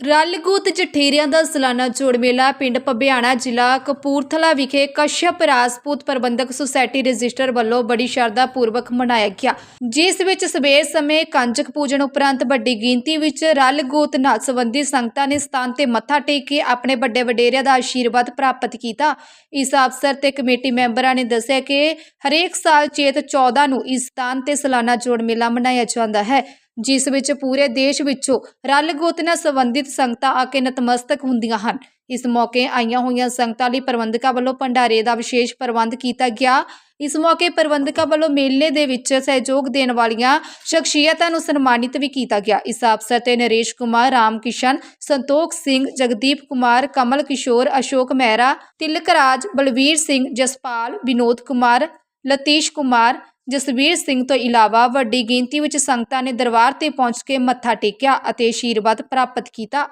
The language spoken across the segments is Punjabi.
ਰਲਗੂਤ ਜਠੇਰਿਆਂ ਦਾ ਸਾਲਾਨਾ ਜੋੜ ਮੇਲਾ ਪਿੰਡ ਪਬਿਆਣਾ ਜ਼ਿਲ੍ਹਾ ਕਪੂਰਥਲਾ ਵਿਖੇ ਕਸ਼ਯਪ ਰਾਜਪੂਤ ਪ੍ਰਬੰਧਕ ਸੁਸਾਇਟੀ ਰਜਿਸਟਰ ਵੱਲੋਂ ਬੜੀ ਸ਼ਰਧਾ ਪੂਰਵਕ ਮਨਾਇਆ ਗਿਆ। ਜਿਸ ਵਿੱਚ ਸਵੇਰ ਸਮੇਂ ਕੰਜਕ ਪੂਜਨ ਉਪਰੰਤ ਵੱਡੀ ਗਿਣਤੀ ਵਿੱਚ ਰਲਗੂਤ ਨਾਲ ਸੰਬੰਧੀ ਸੰਗਤਾਂ ਨੇ ਸਥਾਨ ਤੇ ਮੱਥਾ ਟੇਕ ਕੇ ਆਪਣੇ ਵੱਡੇ ਵਡੇਰਿਆਂ ਦਾ ਆਸ਼ੀਰਵਾਦ ਪ੍ਰਾਪਤ ਕੀਤਾ। ਇਸ ਅਵਸਰ ਤੇ ਕਮੇਟੀ ਮੈਂਬਰਾਂ ਨੇ ਦੱਸਿਆ ਕਿ ਹਰੇਕ ਸਾਲ ਚੇਤ 14 ਨੂੰ ਇਸ ਸਥਾਨ ਤੇ ਸਾਲਾਨਾ ਜੋੜ ਮੇਲਾ ਮਨਾਇਆ ਜਾਂਦਾ ਹੈ। ਜਿਸ ਵਿੱਚ ਪੂਰੇ ਦੇਸ਼ ਵਿੱਚੋਂ ਰਲ ਗੋਤ ਨਾਲ ਸੰਬੰਧਿਤ ਸੰਗਤਾਂ ਆ ਕੇ ਨਤਮਸਤਕ ਹੁੰਦੀਆਂ ਹਨ। ਇਸ ਮੌਕੇ ਆਈਆਂ ਹੋਈਆਂ ਸੰਗਤਾਂ ਲਈ ਪ੍ਰਬੰਧਕਾਂ ਵੱਲੋਂ ਭੰਡਾਰੇ ਦਾ ਵਿਸ਼ੇਸ਼ ਪ੍ਰਬੰਧ ਕੀਤਾ ਗਿਆ। ਇਸ ਮੌਕੇ ਪ੍ਰਬੰਧਕਾਂ ਵੱਲੋਂ ਮੇਲੇ ਦੇ ਵਿੱਚ ਸਹਿਯੋਗ ਦੇਣ ਵਾਲੀਆਂ ਸ਼ਖਸੀਅਤਾਂ ਨੂੰ ਸਨਮਾਨਿਤ ਵੀ ਕੀਤਾ ਗਿਆ। ਇਸ ਅਵਸਰ ਤੇ ਨਰੇਸ਼ ਕੁਮਾਰ, ਰਾਮ ਕਿਸ਼ਨ, ਸੰਤੋਖ ਸਿੰਘ, ਜਗਦੀਪ ਕੁਮਾਰ, ਕਮਲ ਕਿਸ਼ੋਰ, ਅਸ਼ੋਕ ਮਹਿਰਾ, ਤਿਲਕ ਰਾਜ, ਬਲਵੀਰ ਸਿੰਘ, ਜਸਪਾਲ, ਵਿਨੋਦ ਕੁਮਾਰ, ਲਤੀਸ਼ ਕੁਮਾਰ ਜਸਵੀਰ ਸਿੰਘ ਤੋਂ ਇਲਾਵਾ ਵੱਡੀ ਗਿਣਤੀ ਵਿੱਚ ਸੰਗਤਾਂ ਨੇ ਦਰਬਾਰ ਤੇ ਪਹੁੰਚ ਕੇ ਮੱਥਾ ਟੇਕਿਆ ਅਤੇ ਆਸ਼ੀਰਵਾਦ ਪ੍ਰਾਪਤ ਕੀਤਾ।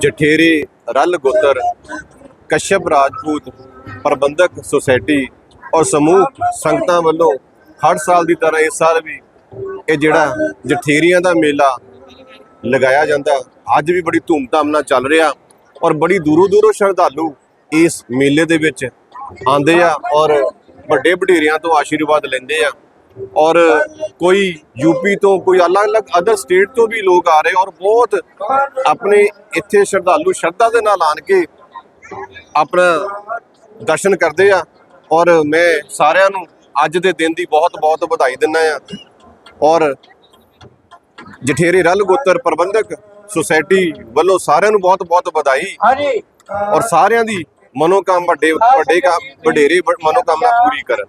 ਜਠੇਰੇ ਰਲ ਗੋਤਰ, ਕਸ਼ਯਪ ਰਾਜਪੂਤ, ਪ੍ਰਬੰਧਕ ਸੁਸਾਇਟੀ ਔਰ ਸਮੂਹ ਸੰਗਤਾਂ ਵੱਲੋਂ ਹਰ ਸਾਲ ਦੀ ਤਰ੍ਹਾਂ ਇਸ ਸਾਲ ਵੀ ਇਹ ਜਿਹੜਾ ਜਠੇਰੀਆਂ ਦਾ ਮੇਲਾ ਲਗਾਇਆ ਜਾਂਦਾ, ਅੱਜ ਵੀ ਬੜੀ ਧੂਮਧਾਮ ਨਾਲ ਚੱਲ ਰਿਹਾ ਔਰ ਬੜੀ ਦੂਰੋਂ ਦੂਰੋਂ ਸ਼ਰਧਾਲੂ ਇਸ ਮੇਲੇ ਦੇ ਵਿੱਚ ਆਉਂਦੇ ਆ ਔਰ ਵੱਡੇ ਵਡੇਰਿਆਂ ਤੋਂ ਆਸ਼ੀਰਵਾਦ ਲੈਂਦੇ ਆ। ਔਰ ਕੋਈ ਯੂਪੀ ਤੋਂ ਕੋਈ ਅਲੱਗ-ਅਲੱਗ ਅਦਰ ਸਟੇਟ ਤੋਂ ਵੀ ਲੋਕ ਆ ਰਹੇ ਔਰ ਬਹੁਤ ਆਪਣੇ ਇੱਥੇ ਸ਼ਰਧਾਲੂ ਸ਼ਰਧਾ ਦੇ ਨਾਲ ਆਣ ਕੇ ਆਪਣਾ ਦਰਸ਼ਨ ਕਰਦੇ ਆ। ਔਰ ਮੈਂ ਸਾਰਿਆਂ ਨੂੰ ਅੱਜ ਦੇ ਦਿਨ ਦੀ ਬਹੁਤ-ਬਹੁਤ ਵਧਾਈ ਦਿੰਦਾ ਆ। ਔਰ ਜਠੇਰੇ ਰਲ ਗੋਤਰ ਪ੍ਰਬੰਧਕ ਸੁਸਾਇਟੀ ਵੱਲੋਂ ਸਾਰਿਆਂ ਨੂੰ ਬਹੁਤ-ਬਹੁਤ ਵਧਾਈ। ਹਾਂਜੀ। ਔਰ ਸਾਰਿਆਂ ਦੀ ਮਨੋਕਾਮ ਵੱਡੇ ਵੱਡੇ ਕਾ ਵਡੇਰੇ ਮਨੋਕਾਮਨਾ ਪੂਰੀ ਕਰਨ।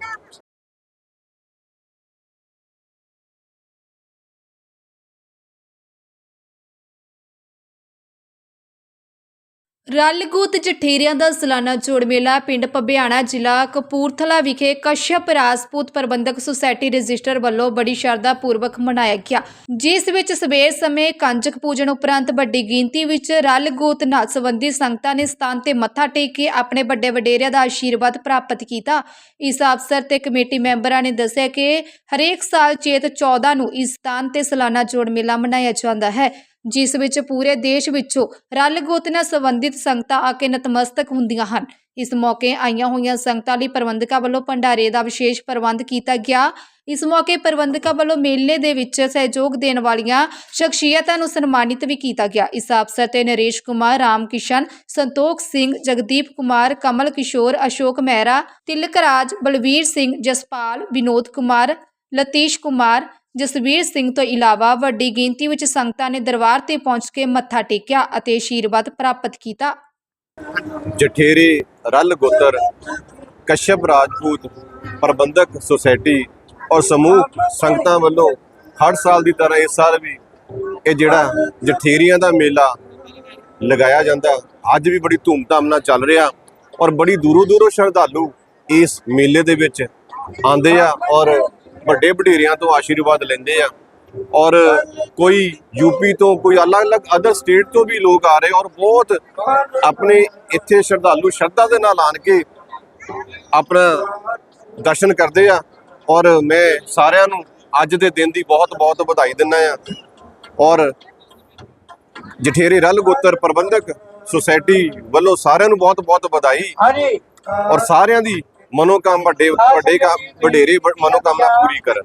ਰਲਗੂਤ ਜਠੇਰਿਆਂ ਦਾ ਸਾਲਾਨਾ ਜੋੜ ਮੇਲਾ ਪਿੰਡ ਪਬਿਆਣਾ ਜ਼ਿਲ੍ਹਾ ਕਪੂਰਥਲਾ ਵਿਖੇ ਕਸ਼ਯਪ ਰਾਜਪੂਤ ਪ੍ਰਬੰਧਕ ਸੁਸਾਇਟੀ ਰਜਿਸਟਰ ਵੱਲੋਂ ਬੜੀ ਸ਼ਰਧਾ ਪੂਰਵਕ ਮਨਾਇਆ ਗਿਆ। ਜਿਸ ਵਿੱਚ ਸਵੇਰ ਸਮੇਂ ਕੰਜਕ ਪੂਜਨ ਉਪਰੰਤ ਵੱਡੀ ਗਿਣਤੀ ਵਿੱਚ ਰਲਗੂਤ ਨਾਲ ਸੰਬੰਧੀ ਸੰਗਤਾਂ ਨੇ ਸਥਾਨ ਤੇ ਮੱਥਾ ਟੇਕ ਕੇ ਆਪਣੇ ਵੱਡੇ ਵਡੇਰਿਆਂ ਦਾ ਆਸ਼ੀਰਵਾਦ ਪ੍ਰਾਪਤ ਕੀਤਾ। ਇਸ ਅਵਸਰ ਤੇ ਕਮੇਟੀ ਮੈਂਬਰਾਂ ਨੇ ਦੱਸਿਆ ਕਿ ਹਰੇਕ ਸਾਲ ਚੇਤ 14 ਨੂੰ ਇਸ ਸਥਾਨ ਤੇ ਸਾਲਾਨਾ ਜੋੜ ਮੇਲਾ ਮਨਾਇਆ ਜਾਂਦਾ ਹੈ। ਜਿਸ ਵਿੱਚ ਪੂਰੇ ਦੇਸ਼ ਵਿੱਚੋਂ ਰਲ ਗੋਤ ਨਾਲ ਸੰਬੰਧਿਤ ਸੰਗਤਾਂ ਆ ਕੇ ਨਤਮਸਤਕ ਹੁੰਦੀਆਂ ਹਨ। ਇਸ ਮੌਕੇ ਆਈਆਂ ਹੋਈਆਂ ਸੰਗਤਾਂ ਲਈ ਪ੍ਰਬੰਧਕਾਂ ਵੱਲੋਂ ਭੰਡਾਰੇ ਦਾ ਵਿਸ਼ੇਸ਼ ਪ੍ਰਬੰਧ ਕੀਤਾ ਗਿਆ। ਇਸ ਮੌਕੇ ਪ੍ਰਬੰਧਕਾਂ ਵੱਲੋਂ ਮੇਲੇ ਦੇ ਵਿੱਚ ਸਹਿਯੋਗ ਦੇਣ ਵਾਲੀਆਂ ਸ਼ਖਸੀਅਤਾਂ ਨੂੰ ਸਨਮਾਨਿਤ ਵੀ ਕੀਤਾ ਗਿਆ। ਇਸ ਅਵਸਰ ਤੇ ਨਰੇਸ਼ ਕੁਮਾਰ ਰਾਮ ਕਿਸ਼ਨ ਸੰਤੋਖ ਸਿੰਘ, ਜਗਦੀਪ ਕੁਮਾਰ, ਕਮਲ ਕਿਸ਼ੋਰ, ਅਸ਼ੋਕ ਮਹਿਰਾ, ਤਿਲਕ ਰਾਜ, ਬਲਵੀਰ ਸਿੰਘ, ਜਸਪਾਲ, ਵਿਨੋਦ ਕੁਮਾਰ, ਲਤੀਸ਼ ਕੁਮਾਰ ਜਸਵੀਰ ਸਿੰਘ ਤੋਂ ਇਲਾਵਾ ਵੱਡੀ ਗਿਣਤੀ ਵਿੱਚ ਸੰਗਤਾਂ ਨੇ ਦਰਬਾਰ ਤੇ ਪਹੁੰਚ ਕੇ ਮੱਥਾ ਟੇਕਿਆ ਅਤੇ ਆਸ਼ੀਰਵਾਦ ਪ੍ਰਾਪਤ ਕੀਤਾ। ਜਠੇਰੇ ਰਲ ਗੋਤਰ, ਕਸ਼ਯਪ ਰਾਜਪੂਤ, ਪ੍ਰਬੰਧਕ ਸੁਸਾਇਟੀ ਔਰ ਸਮੂਹ ਸੰਗਤਾਂ ਵੱਲੋਂ ਹਰ ਸਾਲ ਦੀ ਤਰ੍ਹਾਂ ਇਸ ਸਾਲ ਵੀ ਇਹ ਜਿਹੜਾ ਜਠੇਰੀਆਂ ਦਾ ਮੇਲਾ ਲਗਾਇਆ ਜਾਂਦਾ, ਅੱਜ ਵੀ ਬੜੀ ਧੂਮਧਾਮ ਨਾਲ ਚੱਲ ਰਿਹਾ ਔਰ ਬੜੀ ਦੂਰੋਂ ਦੂਰੋਂ ਸ਼ਰਧਾਲੂ ਇਸ ਮੇਲੇ ਦੇ ਵਿੱਚ ਆਉਂਦੇ ਆ ਔਰ ਵੱਡੇ ਵਡੇਰਿਆਂ ਤੋਂ ਆਸ਼ੀਰਵਾਦ ਲੈਂਦੇ ਆ। ਔਰ ਕੋਈ ਯੂਪੀ ਤੋਂ ਕੋਈ ਅਲੱਗ-ਅਲੱਗ ਅਦਰ ਸਟੇਟ ਤੋਂ ਵੀ ਲੋਕ ਆ ਰਹੇ ਔਰ ਬਹੁਤ ਆਪਣੇ ਇੱਥੇ ਸ਼ਰਧਾਲੂ ਸ਼ਰਧਾ ਦੇ ਨਾਲ ਆਣ ਕੇ ਆਪਣਾ ਦਰਸ਼ਨ ਕਰਦੇ ਆ। ਔਰ ਮੈਂ ਸਾਰਿਆਂ ਨੂੰ ਅੱਜ ਦੇ ਦਿਨ ਦੀ ਬਹੁਤ-ਬਹੁਤ ਵਧਾਈ ਦਿੰਦਾ ਆ। ਔਰ ਜਠੇਰੇ ਰਲ ਗੋਤਰ ਪ੍ਰਬੰਧਕ ਸੁਸਾਇਟੀ ਵੱਲੋਂ ਸਾਰਿਆਂ ਨੂੰ ਬਹੁਤ-ਬਹੁਤ ਵਧਾਈ। ਹਾਂਜੀ। ਔਰ ਸਾਰਿਆਂ ਦੀ ਮਨੋਕਾਮ ਵੱਡੇ ਵੱਡੇ ਕਾ ਵਡੇਰੇ ਮਨੋਕਾਮਨਾ ਪੂਰੀ ਕਰਨ।